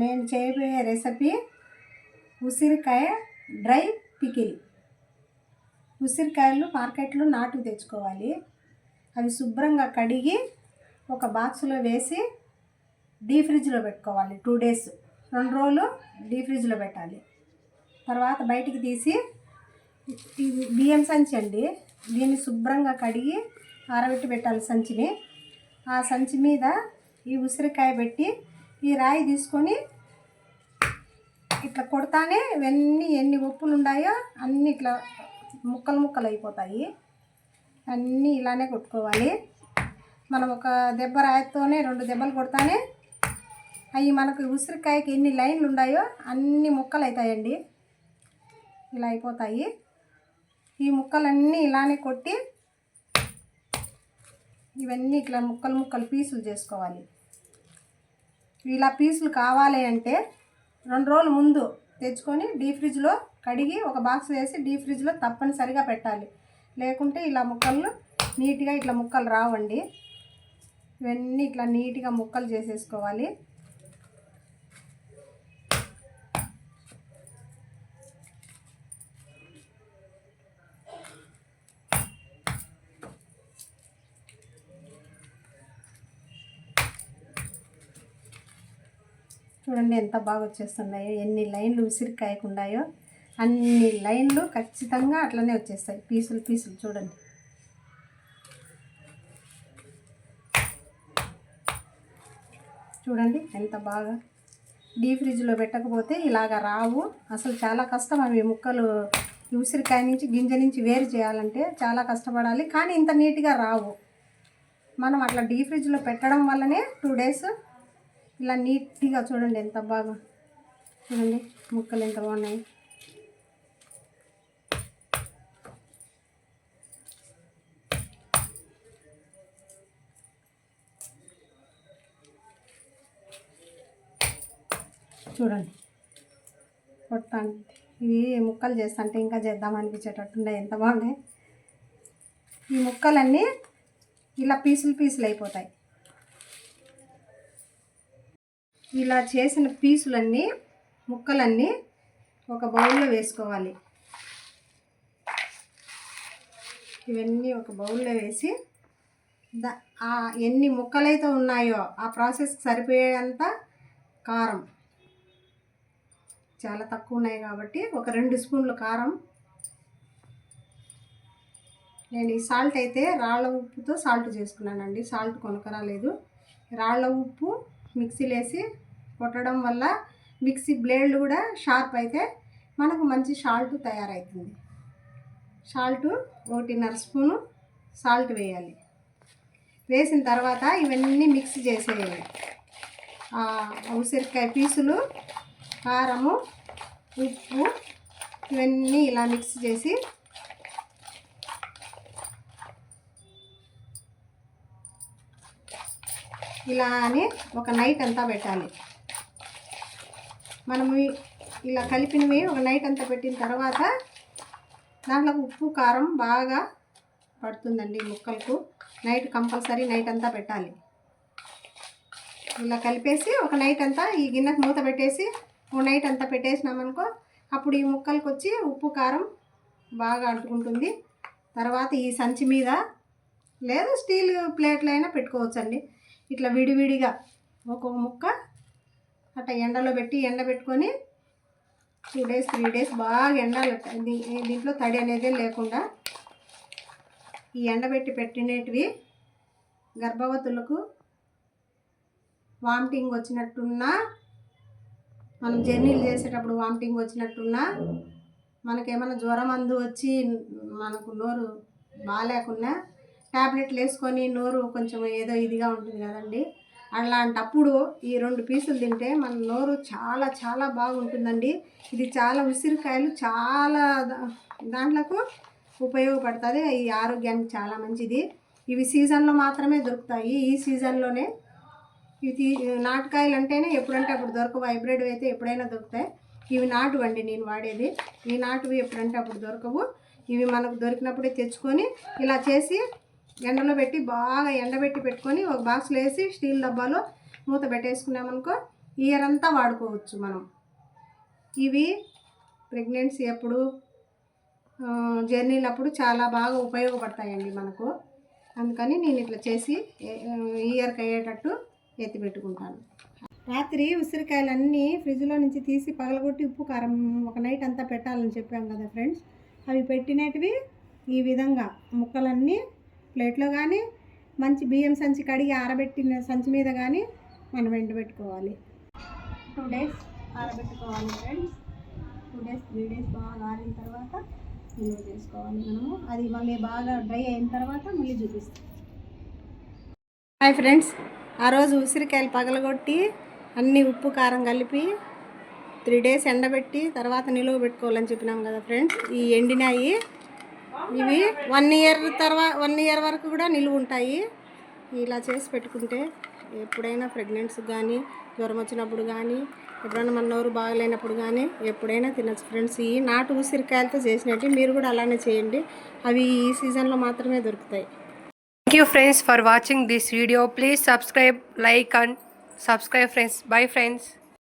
నేను చేయబోయే రెసిపీ ఉసిరికాయ డ్రై పికిల్. ఉసిరికాయలు మార్కెట్లో నాటుకు తెచ్చుకోవాలి. అవి శుభ్రంగా కడిగి ఒక బాక్స్లో వేసి డీ ఫ్రిడ్జ్లో పెట్టుకోవాలి. టూ డేస్ రెండు రోజులు డీ ఫ్రిడ్జ్లో పెట్టాలి. తర్వాత బయటికి తీసి బియ్యం సంచి అండి దీన్ని శుభ్రంగా కడిగి ఆరబెట్టి పెట్టాలి సంచిని. ఆ సంచి మీద ఈ ఉసిరికాయ పెట్టి ఈ రాయి తీసుకొని ఇట్లా కొడతానే ఇవన్నీ ఎన్ని ఉప్పులు ఉన్నాయో అన్నీ ఇట్లా ముక్కలు ముక్కలు అయిపోతాయి. అన్నీ ఇలానే కొట్టుకోవాలి. మనం ఒక దెబ్బ రాయితోనే రెండు దెబ్బలు కొడతానే అవి మనకు ఉసిరికాయకి ఎన్ని లైన్లు ఉన్నాయో అన్ని ముక్కలు అవుతాయండి ఇలా అయిపోతాయి. ఈ ముక్కలన్నీ ఇలానే కొట్టి ఇవన్నీ ఇట్లా ముక్కలు ముక్కలు పీసులు చేసుకోవాలి. ఇలా పీసులు కావాలి అంటే రెండు రోజుల ముందు తెచ్చుకొని డీ ఫ్రిడ్జ్లో కడిగి ఒక బాక్స్ వేసి డీ ఫ్రిడ్జ్లో తప్పనిసరిగా పెట్టాలి. లేకుంటే ఇలా ముక్కలు నీట్గా ఇట్లా ముక్కలు రావండి. ఇవన్నీ ఇట్లా నీట్గా ముక్కలు చేసేసుకోవాలి. చూడండి ఎంత బాగా వచ్చేస్తున్నాయో ఎన్ని లైన్లు ఉసిరికాయకు అన్ని లైన్లు ఖచ్చితంగా అట్లనే వచ్చేస్తాయి. పీసులు పీసులు చూడండి. చూడండి ఎంత బాగా డీ ఫ్రిడ్జ్లో పెట్టకపోతే ఇలాగ రావు. అసలు చాలా కష్టం అవి ముక్కలు ఉసిరికాయ నుంచి గింజ నుంచి వేరు చేయాలంటే చాలా కష్టపడాలి. కానీ ఇంత నీట్గా రావు. మనం అట్లా డీ ఫ్రిడ్జ్లో పెట్టడం వల్లనే టూ డేస్ ఇలా నీట్గా చూడండి ఎంత బాగా. చూడండి ముక్కలు ఎంత బాగున్నాయి. చూడండి. కొట్టాను ఇవి ముక్కలు చేస్తుంటే ఇంకా చేద్దాం అనిపించేటట్టుండే ఎంత బాగున్నాయి. ఈ ముక్కలన్నీ ఇలా పీసులు పీసులు అయిపోతాయి. ఇలా చేసిన పీసులన్నీ ముక్కలన్నీ ఒక బౌల్లో వేసుకోవాలి. ఇవన్నీ ఒక బౌల్లో వేసి దా ఎన్ని ముక్కలైతే ఉన్నాయో ఆ ప్రాసెస్కి సరిపోయేంత కారం. చాలా తక్కువ ఉన్నాయి కాబట్టి ఒక రెండు స్పూన్లు కారం. నేను ఈ సాల్ట్ అయితే రాళ్ళ ఉప్పుతో సాల్ట్ చేసుకున్నానండి. సాల్ట్ కొనకరాలేదు. రాళ్ళ ఉప్పు మిక్సీలో వేసి కొట్టడం వల్ల మిక్సీ బ్లేడ్లు కూడా షార్ప్ అయితే మనకు మంచి సాల్ట్ తయారవుతుంది సాల్ట్ ఒకటిన్నర స్పూను సాల్ట్ వేయాలి. వేసిన తర్వాత ఇవన్నీ మిక్స్ చేసేయాలి. ఉసిరికాయ పీసులు కారము ఉప్పు ఇవన్నీ ఇలా మిక్స్ చేసి ఇలా అని ఒక నైట్ అంతా పెట్టాలి. మనము ఇలా కలిపినవి ఒక నైట్ అంతా పెట్టిన తర్వాత దాంట్లో ఉప్పు కారం బాగా పడుతుందండి ముక్కలకు. నైట్ కంపల్సరీ నైట్ అంతా పెట్టాలి. ఇలా కలిపేసి ఒక నైట్ అంతా ఈ గిన్నెకు మూత పెట్టేసి ఒక నైట్ అంతా పెట్టేసినామనుకో అప్పుడు ఈ ముక్కలకు వచ్చి ఉప్పు కారం బాగా అంటుకుంటుంది. తర్వాత ఈ సంచి మీద లేదా స్టీల్ ప్లేట్లు అయినా పెట్టుకోవచ్చండి. ఇట్లా విడివిడిగా ఒక్కొక్క ముక్క అట్లా ఎండలో పెట్టి ఎండ పెట్టుకొని టూ డేస్ త్రీ డేస్ బాగా ఎండ దీంట్లో తడి అనేది లేకుండా ఈ ఎండబెట్టి పెట్టినటివి గర్భవతులకు వామిటింగ్ వచ్చినట్టున్నా మనం జర్నీలు చేసేటప్పుడు వామిటింగ్ వచ్చినట్టున్నా మనకేమైనా జ్వరం అందు వచ్చి మనకు నోరు బాగాలేకున్నా ట్యాబ్లెట్లు వేసుకొని నోరు కొంచెం ఏదో ఇదిగా ఉంటుంది కదండి. అలాంటప్పుడు ఈ రెండు పీసులు తింటే మన నోరు చాలా చాలా బాగుంటుందండి. ఇది చాలా ఉసిరికాయలు చాలా దాంట్లకు ఉపయోగపడుతుంది. ఈ ఆరోగ్యానికి చాలా మంచిది. ఇవి సీజన్లో మాత్రమే దొరుకుతాయి. ఈ సీజన్లోనే ఇవి నాటుకాయలు అంటేనే ఎప్పుడంటే అప్పుడు దొరకవు. హైబ్రిడ్ అయితే ఎప్పుడైనా దొరుకుతాయి. ఇవి నాటువండి నేను వాడేది. ఈ నాటువి ఎప్పుడంటే అప్పుడు దొరకవు. ఇవి మనకు దొరికినప్పుడే తెచ్చుకొని ఇలా చేసి ఎండలో పెట్టి బాగా ఎండబెట్టి పెట్టుకొని ఒక బాక్స్లో వేసి స్టీల్ డబ్బాలో మూత పెట్టేసుకున్నామనుకో ఇయర్ అంతా వాడుకోవచ్చు మనం. ఇవి ప్రెగ్నెన్సీ అప్పుడు జర్నీలప్పుడు జర్నీలు అప్పుడు చాలా బాగా ఉపయోగపడతాయండి మనకు. అందుకని నేను ఇట్లా చేసి ఇయర్కి అయ్యేటట్టు ఎత్తి పెట్టుకుంటాను. రాత్రి ఉసిరికాయలన్నీ ఫ్రిడ్జ్లో నుంచి తీసి పగలగొట్టి ఉప్పు కారం ఒక నైట్ అంతా పెట్టాలని చెప్పాం కదా ఫ్రెండ్స్. అవి పెట్టినటివి ఈ విధంగా ముక్కలన్నీ ప్లేట్లో కానీ మంచి బియ్యం సంచి కడిగి ఆరబెట్టిన సంచి మీద కానీ మనం ఎండబెట్టుకోవాలి two days ఆరబెట్టుకోవాలి friends. Two days three days బాగా ఆరిన తర్వాత నిల్వ చేసుకోవాలి మనము. అది మళ్ళీ బాగా డ్రై అయిన తర్వాత మళ్ళీ చూపిస్తాం. హాయ్ ఫ్రెండ్స్ ఆ రోజు ఉసిరికాయలు పగలగొట్టి అన్ని ఉప్పు కారం కలిపి త్రీ డేస్ ఎండబెట్టి తర్వాత నిలువ పెట్టుకోవాలని చెప్పినాం కదా ఫ్రెండ్స్ ఈ ఎండినాయి ఇవి వన్ ఇయర్ తర్వాత వన్ ఇయర్ వరకు కూడా నిలువ ఉంటాయి. ఇలా చేసి పెట్టుకుంటే ఎప్పుడైనా ప్రెగ్నెన్సీ కానీ జ్వరం వచ్చినప్పుడు కానీ ఎప్పుడైనా మన నోరు బాగలేనప్పుడు కానీ ఎప్పుడైనా తినచ్చు. ఫ్రెండ్స్ ఈ నాటు ఉసిరికాయలతో చేసినట్టు మీరు కూడా అలానే చేయండి. అవి ఈ సీజన్లో మాత్రమే దొరుకుతాయి. Thank you friends for watching this video please subscribe like and subscribe friends bye friends